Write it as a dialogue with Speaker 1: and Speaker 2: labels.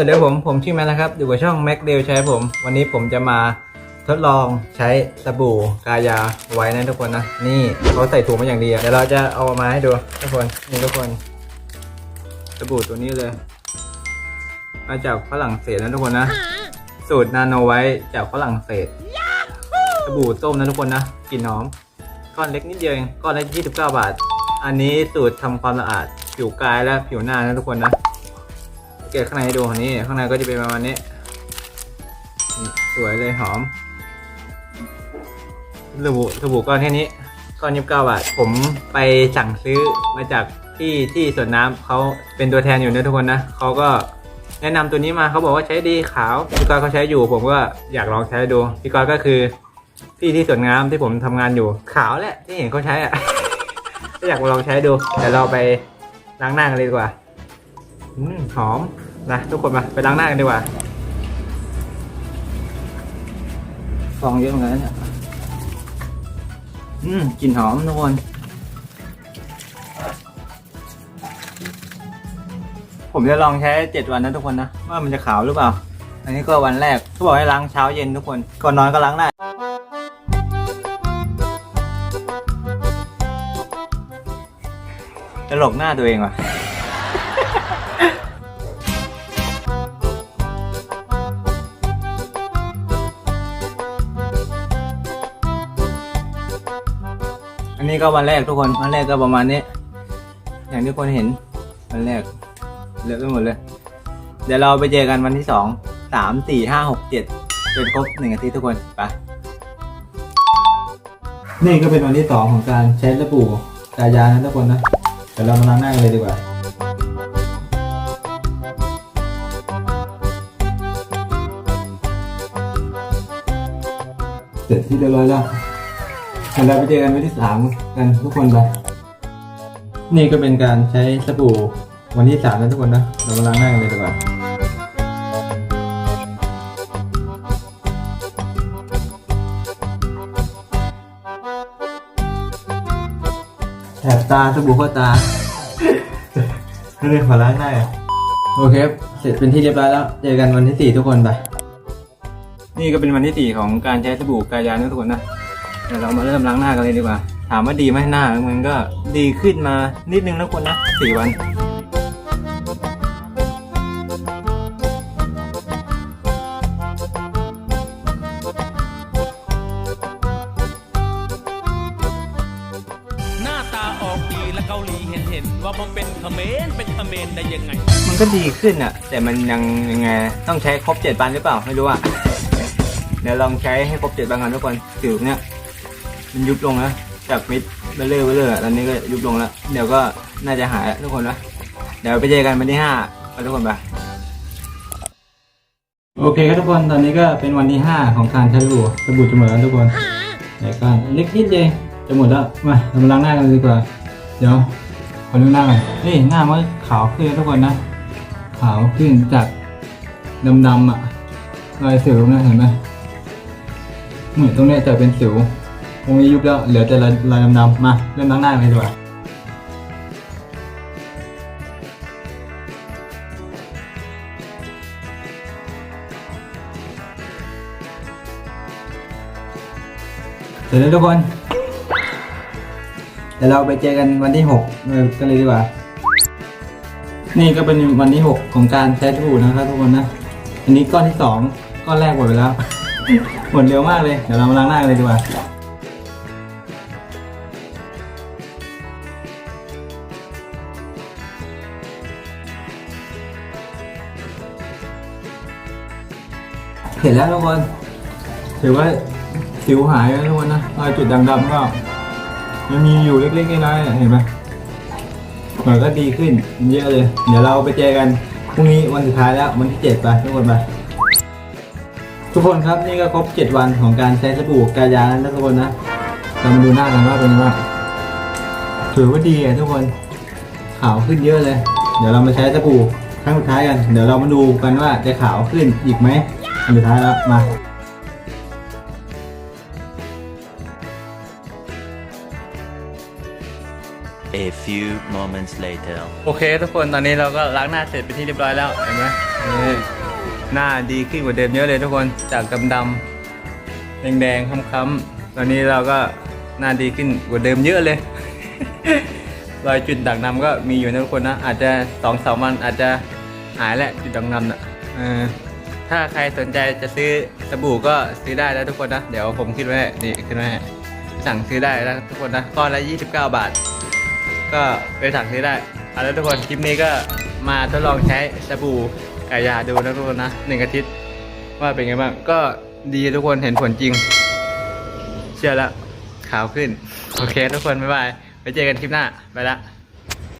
Speaker 1: สวัสดีผมผมชื่อแมนนะครับ อยู่กับช่อง Mac d a l ใช้ผม วันนี้ผมจะมาทดลองใช้สบู่กายาไว้นะทุกคนนะ นี่เขาใส่ถุงมาอย่างดีอะเดี๋ยวเราจะเอามาให้ดูทุกคนนี่ทุกคนสบู่ตัวนี้เลย มาจากฝรั่งเศสนะทุกคนนะ สูตรนาโนไว้จากฝรั่งเศสสบู่ส้มนะทุกคนนะกลิ่นหอมก้อนเล็กนิดเดียวเองก้อนละ29 บาท อันนี้สูตรทำความสะอาดผิวกายและผิวหน้านะทุกคนนะ เก็บข้างในให้ดูนี่ข้างในก็จะเป็นประมาณนี้สวยเลยหอมสบู่สบู่ก้อนแค่นี้ก้อน29บก้าท ผมไปสั่งซื้อมาจากที่ที่สวนน้ำเขาเป็นตัวแทนอยู่นะทุกคนนะเขาก็แนะนำตัวนี้มาเขาบอกว่าใช้ดีขาวพี่กอยเขาใช้อยู่ ผมก็อยากลองใช้ดูพี่กอยก็คือพี่ที่สวนน้ำที่ผมทำงานอยู่ขาวแหละที่เห็นเขาใช้อะก็อยากลองใช้ดูเดี๋ยวเราไปล้างหน้ากันเลยดีกว่าอืมหอม นะทุกคนมาไปล้างหน้ากันดีกว่าฟองเยอะเหมือนกันเนี่ยอืมกลิ่นหอมทุกคนผมจะลองใช้เจ็ดวันนะทุกคนนะว่ามันจะขาวหรือเปล่า อันนี้ก็วันแรกเขาบอกให้ล้างเช้าเย็นทุกคนก่อนนอนก็ล้างได้ตลกหน้าตัวเองว่ะ อันนี้ก็วันแรกทุกคนวันแรกก็ประมาณนี้ อย่างที่คนเห็นวันแรกเลอะไปหมดเลย เดี๋ยวเราไปเจอกันวันที่สองสามสี่ห้าหกเจ็ดจนครบหนึ่งอาทิตย์ทุกคนไปนี่ก็เป็นวันที่สองของการใช้สบู่กายานะทุกคนนะเดี๋ยวเรามาล้างหน้ากันเลยดีกว่าเสร็จที่เรียบร้อยแล้ว ดี๋ยวเราไปเจอกันวันที่สามกันทุกคนไปนี่ก็เป็นการใช้สบู่วันที่สามนะทุกคนนะเรามาล้างหน้ากันเลยดีกว่าแถบตาสบู่เข้าตาไม่ได้ขอล้างหน้าอะโอเคครับเสร็จเป็นที่เรียบร้อยแล้ว เจอกันวันที่สี่ทุกคนไป นี่ก็เป็นวันที่สี่ของการใช้สบู่กายานะทุกคนนะ เดี๋ยวเรามาเริ่มล้างหน้ากันเลยดีกว่า ถามว่าดีไหมหน้ามันก็ดีขึ้นมานิดนึงนะคนนะสี่วัน
Speaker 2: หน้าตาออกดีและเกาหลีเห็นเห็นว่ามันเป็นเขมรเป็นเขมรได้ยังไง
Speaker 1: มันก็ดีขึ้นอะแต่มันยังยังไงต้องใช้ครบเจ็ดวันหรือเปล่า ไม่รู้อะเดี๋ยวลองใช้ให้ครบเจ็ดวันกันทุกคนสิวเนี่ย มันยุบลงแล้วจากมิดเบลเลอร์เบลเลอร์ตอนนี้ก็ยุบลงแล้ว เดี๋ยวก็น่าจะหายแล้วทุกคนนะเดี๋ยวไปเจอกันวันที่ห้าไปทุกคนไปโอเคครับทุกคนตอนนี้ก็เป็นวันที่ห้าของการใช้สบู่สบู่จะหมดแล้วทุกคนเดี๋ยวก็เล็กนิดเดียวจะหมดแล้วมาเรามาล้างหน้ากันเลยดีกว่า เดี๋ยวขอดูหน้าก่อนนี่หน้ามันขาวขึ้นทุกคนนะ ขาวขึ้นจากดำๆอะรอยสิวนะเห็นไหมเหมือนตรงนี้จะเป็นสิว ตรงนี้ยุบแล้วเหลือแต่รอยรอยดำๆมาเริ่มล้างหน้ากันเลยดีกว่าเสร็จแล้วทุกคนเดี๋ยวเราไปเจอกันวันที่หกเออกันเลยดีกว่า นี่ก็เป็นวันที่หกของการใช้สบู่นะครับทุกคนนะ อันนี้ก้อนที่สองก้อนแรกหมดไปแล้ว หมดเร็วมากเลย เดี๋ยวเรามาล้างหน้ากันเลยดีกว่า เห็นแล้วทุกคนถือว่าสิวหายแล้วทุกคนนะรอยจุดดำๆก็ยังมีอยู่เล็กๆน้อยๆเห็นไหมมันก็ดีขึ้นเยอะเลย เดี๋ยวเราไปเจอกันพรุ่งนี้วันสุดท้ายแล้ววันที่เจ็ดไปทุกคนไปทุกคนครับนี่ก็ครบเจ็ดวันของการใช้สบู่กายาแล้วนะทุกคนนะเรามาดูหน้ากันว่าเป็นยังไงบ้างถือว่าดีอะทุกคนขาวขึ้นเยอะเลย เดี๋ยวเรามาใช้สบู่ครั้งสุดท้ายกัน เดี๋ยวเรามาดูกันว่าจะขาวขึ้นอีกไหม อันสุดท้ายแล้ว มา
Speaker 3: A few moments later.
Speaker 1: โอเค ทุกคนตอนนี้เราก็ล้างหน้าเสร็จไปนที่เรียบร้อยแล้วเห็นไหมนี่หน้าดีขึ้นกว่าเดิมเยอะเลยทุกคนจากดำๆแดงๆค้ำๆตอนนี้เราก็หน้าดีขึ้นกว่าเดิมเยอะเลย รอยจุดด่างดำก็มีอยู่นะทุกคนนะอาจจะสองสามวันอาจจะหายแหละจุดด่างดำน่ะเออ ถ้าใครสนใจจะซื้อสบู่ก็ซื้อได้แล้วทุกคนนะ เดี๋ยวผมคิดไว้นี่ขึ้นไว้สั่งซื้อได้แล้วทุกคนนะก้อนละ29 บาท ก็ไปสั่งซื้อได้เอาแล้วทุกคนคลิปนี้ก็มาทดลองใช้สบู่กายาดูนะทุกคนนะหนึ่งอาทิตย์ว่าเป็นไงบ้างก็ดีทุกคนเห็นผลจริง เชื่อแล้วขาวขึ้น โอเค ทุกคน บ๊ายบายไปเจอกันคลิปหน้า ไปละ